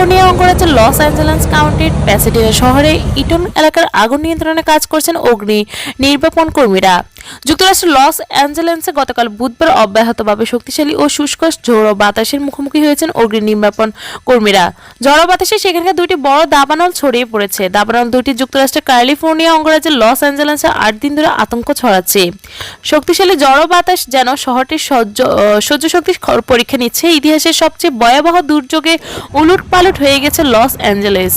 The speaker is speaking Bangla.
ক্যালিফোর্নিয়া অঙ্গরাজ্যের লস অ্যাঞ্জেলেস কাউন্টির প্যাসেডিনা শহরে ইটন এলাকার আগুন নিয়ন্ত্রণে কাজ করছেন অগ্নি নির্বাপন কর্মীরা। যুক্তরাষ্ট্রের লস অ্যাঞ্জেলেসে গতকাল বুধবার অব্যাহতভাবে শক্তিশালী ও শুষ্ক ঝোড়ো বাতাসের মুখোমুখি হয়েছেন অগ্নি নির্বাপন কর্মীরা। ঝড়ো বাতাসে সেখানকার দুটি বড় দাবানল ছড়িয়ে পড়েছে। দাবানল দুটি যুক্তরাষ্ট্রের ক্যালিফোর্নিয়া অঙ্গরাজ্যের লস অ্যাঞ্জেলেসে আট দিন ধরে আতঙ্ক ছড়াচ্ছে। শক্তিশালী জড়ো বাতাস যেন শহরটির সহ্য শক্তির পরীক্ষা নিচ্ছে। ইতিহাসের সবচেয়ে ভয়াবহ দুর্যোগে উলট পালট হয়ে গেছে লস অ্যাঞ্জেলেস।